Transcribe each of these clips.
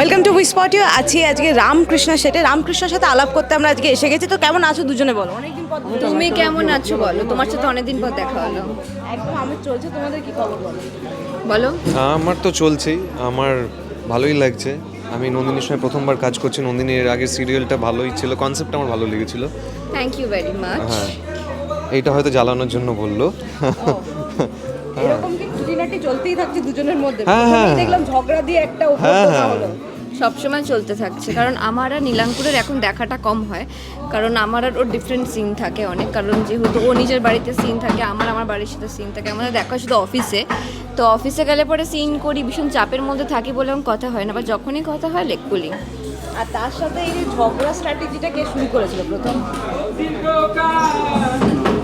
Welcome to উইস্পট you আছি আজকে রামকৃষ্ণ সেটে রামকৃষ্ণের সাথে আলাপ করতে আমরা আজকে এসে গেছি। তো কেমন আছো দুজনে বলো? অনেকদিন পর তুমি কেমন আছো বলো? তোমার সাথে অনেকদিন পর দেখা হলো। একদম আমি চলছে। তোমাদের কি খবর বলো? বলো। আমার তো চলছেই। আমার ভালোই লাগছে। আমি নন্দিনীর সঙ্গে প্রথমবার কাজ করছি। নন্দিনীর আগে সিরিয়ালটা ভালোই ছিল। কনসেপ্ট আমার ভালো লেগেছিল। থ্যাংক ইউ ভেরি মাচ হ্যাঁ। এইটা হয়তো জ্বালানোর জন্য বলল। এরকম কি খুঁটিনাটি চলতেই থাকছে দুজনের মধ্যে? হ্যাঁ, হ্যাঁ। দেখলাম ঝগড়া দিয়ে একটা উপর হ্যাঁ, হ্যাঁ। সবসময় চলতে থাকছে। কারণ আমার আর নীলাঙ্কুরের এখন দেখাটা কম হয়। কারণ আমার আর ওর ডিফারেন্ট সিন থাকে অনেক। কারণ যেহেতু ও নিজের বাড়িতে সিন থাকে আমার আমার বাড়ির সাথে সিন থাকে। আমাদের দেখা শুধু অফিসে তো অফিসে গেলে পরে সিন করি ভীষণ চাপের মধ্যে থাকি বলে আমার কথা হয় না। বা যখনই কথা হয় লেকুলি আর তার সাথে এই যে ঝগড়া স্ট্র্যাটেজিটা কে শুরু করেছিল প্রথম?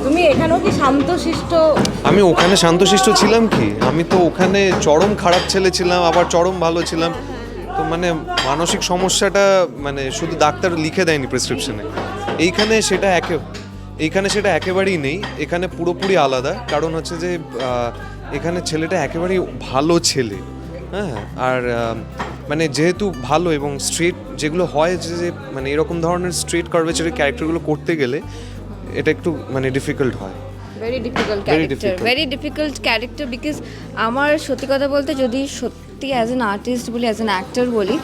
তুমি এখানেও কি শান্তশিষ্ট? আমি ওখানে শান্তশিষ্ট ছিলাম কি? আমি তো ওখানে চরম খারাপ ছেলে ছিলাম আবার চরম ভালো ছিলাম। তো মানে মানসিক সমস্যাটা মানে শুধু ডাক্তার লিখে দেয়নি প্রেসক্রিপশনে এইখানে সেটা একে এইখানে সেটা একেবারেই নেই এখানে পুরোপুরি আলাদা। কারণ হচ্ছে যে এখানে ছেলেটা একেবারেই ভালো ছেলে। হ্যাঁ আর মানে যেহেতু ভালো এবং স্ট্রেট যেগুলো হয় যে যে মানে এরকম ধরনের স্ট্রেট কার্ভেচারের ক্যারেক্টারগুলো করতে গেলে এটা একটু মানে ডিফিকাল্ট হয়। Very difficult character very difficult character because আমার সত্যি কথা বলতে যদি সত্যি অ্যাজ অ্যান আর্টিস্ট বলি অ্যাজ অ্যান অ্যাক্টর বলি,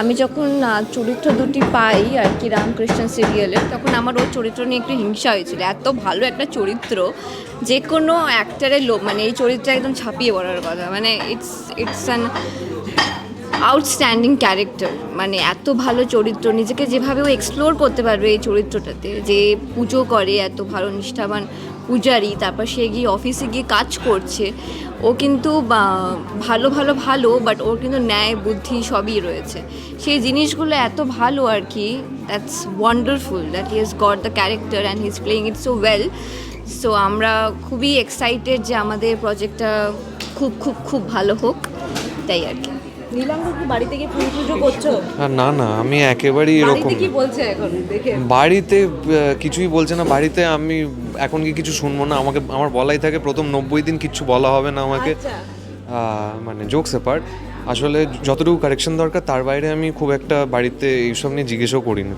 আমি যখন চরিত্র দুটি পাই আর কি রামকৃষ্ণ সিরিয়ালে তখন আমার ওর চরিত্র নিয়ে একটু হিংসা হয়েছিল। এত ভালো একটা চরিত্র যে কোনো অ্যাক্টারের লোক মানে এই চরিত্র একদম ছাপিয়ে পড়ার কথা। মানে it's it's an outstanding character মানে এত ভালো চরিত্র, নিজেকে যেভাবে ও এক্সপ্লোর করতে পারবে এই চরিত্রটাতে, যে পুজো করে, এত ভালো নিষ্ঠাবান পূজারি, তারপর সে গিয়ে অফিসে গিয়ে কাজ করছে। ও কিন্তু ভালো ভালো ভালো বাট ওর কিন্তু ন্যায়, বুদ্ধি সবই রয়েছে। সেই জিনিসগুলো এত ভালো আর কি that's wonderful that he has got the character and he is playing it so well so আমরা খুবই এক্সাইটেড যে আমাদের প্রজেক্টটা খুব খুব খুব ভালো হোক, তাই আর কি। নীলাঙ্গ কি বাড়িতে গিয়ে পুজো পুজো করছ? না না আমি একেবারেই এরকম বাড়িতে কি বলছে এখন? দেখে। বাড়িতে কিছুই বলছে না। বাড়িতে আমি এখন কি কিছু শুনব না। আমাকে আমার বলাই থাকে প্রথম নব্বই দিন কিচ্ছু বলা হবে না আমাকে। আচ্ছা। মানে জোকস অ্যাপার্ট আসলে যতটুকু কারেকশন দরকার তার বাইরে আমি খুব একটা বাড়িতে এইসব নিয়ে জিজ্ঞেসও করি না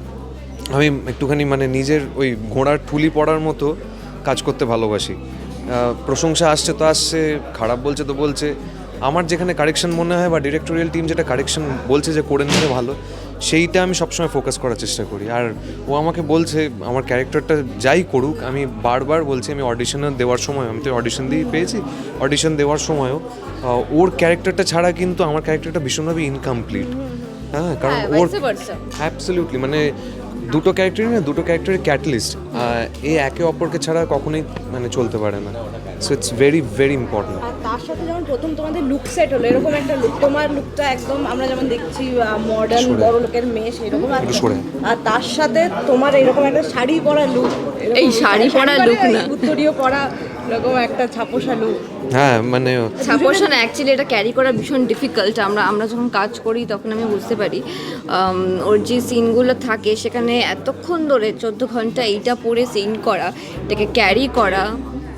আমি একটুখানি মানে নিজের ওই ঘোড়ার ঠুলি পড়ার মতো কাজ করতে ভালোবাসি। প্রশংসা আসছে তো আসছে খারাপ বলছে তো বলছে। আমার যেখানে কারেকশন মনে হয় বা ডিরেক্টোরিয়াল টিম যেটা কারেকশন বলছে যে করে নিলে ভালো সেইটা আমি সবসময় ফোকাস করার চেষ্টা করি। আর ও আমাকে বলছে আমার ক্যারেক্টারটা যাই করুক আমি বারবার বলছি আমি অডিশনে দেওয়ার সময় আমি তো অডিশন দিয়ে পেয়েছি অডিশন দেওয়ার সময়ও ওর ক্যারেক্টারটা ছাড়া কিন্তু আমার ক্যারেক্টারটা ভীষণভাবে ইনকমপ্লিট হ্যাঁ কারণ হ্যাঁ, ওর অ্যাবসলিউটলি মানে দুটো ক্যারেক্টারই না দুটো ক্যারেক্টারের ক্যাটলিস্ট এ একে অপরকে ছাড়া কখনোই মানে চলতে পারে না। So it's very very important আর তার সাথে যখন প্রথম তোমাদের লুক সেট হলো এরকম একটা লুক তোমার লুকটা একদম আমরা যেমন দেখছি মডার্ন বড় লোকের মেয়ে সেরকম আর- আর তার সাথে তোমার এরকম একটা শাড়ি পরা লুক এই শাড়ি পরা লুক না। উত্তরীয় পরা এরকম একটা ছাপোষা লুক হ্যাঁ মানে ছাপোষা না অ্যাকচুয়ালি এটা ক্যারি করা ভীষণ ডিফিকাল্ট আমরা আমরা যখন কাজ করি তখন আমি বুঝতে পারি। ওর যে সিনগুলো থাকে সেখানে এতক্ষণ ধরে চোদ্দ ঘণ্টা এইটা পরে সিন করা এটাকে ক্যারি করা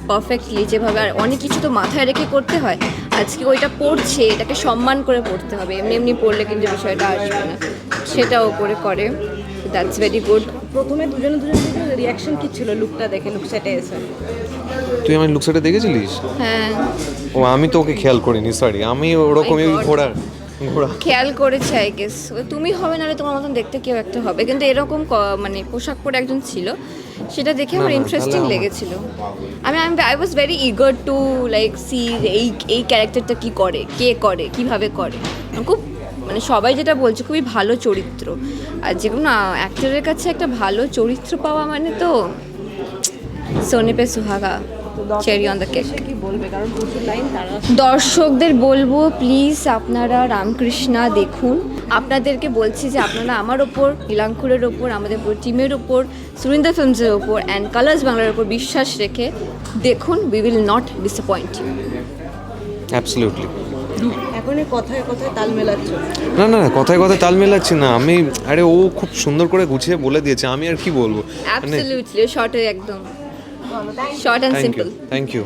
পারফেক্টলি যেভাবে আর অনেক কিছু তো মাথায় রেখে করতে হয়। আজকে ওইটা পড়ছে এটাকে সম্মান করে পড়তে হবে। এমনি এমনি পড়লে কিন্তু বিষয়টা আসবে না। সেটাও করে করে। দ্যাটস ভেরি গুড প্রথমে দুজনে দুজনে রিয়াকশন কি ছিল? লুকটা দেখে লুক সেটে এসে। তুই আমার লুকসটা দেখেছিলিস? হ্যাঁ। ও আমি তো ওকে খেয়াল করিনি সরি আমি ওরকমই God. ঘোড়ার ঘোড়া। খেয়াল করেছে আই গেস তুমি হবে নাহলে তোমার মতন দেখতে কেউ একটা হবে। কিন্তু এরকম মানে পোশাক পরে একজন ছিল সেটা দেখে আমার না, না, ইন্টারেস্টিং লেগেছিল। আমি আমি I was very eager to like see এই এই ক্যারেক্টারটা কি করে কে করে কীভাবে করে। খুব মানে সবাই যেটা বলছে খুবই ভালো চরিত্র। আর যে কোনো অ্যাক্টরের কাছে একটা ভালো চরিত্র পাওয়া মানে তো সোনে পে সুহাগা। চেরি অন দ্য কেক সে কি বলবে? কারণ প্রচুর লাইন তারা দর্শকদের বলব প্লিজ আপনারা রামকৃষ্ণা দেখুন। আপনাদেরকে বলছি যে আপনারা আমার ওপর নীলাঙ্কুরের ওপর আমাদের পুরো টিমের ওপর সুরিন্দা ফিল্মসের ওপর অ্যান্ড কালার্স বাংলার ওপর বিশ্বাস রেখে দেখুন we will not disappoint you absolutely কথায় কথায় তাল না না না, কথায় কথায় তাল মেলাচ্ছি না। আমি আরে ও খুব সুন্দর করে গুছিয়ে বলে দিয়েছে। আমি আর কি বলব? মানে অ্যাবসলিউটলি শর্টে একদম। Short and thank you simple thank you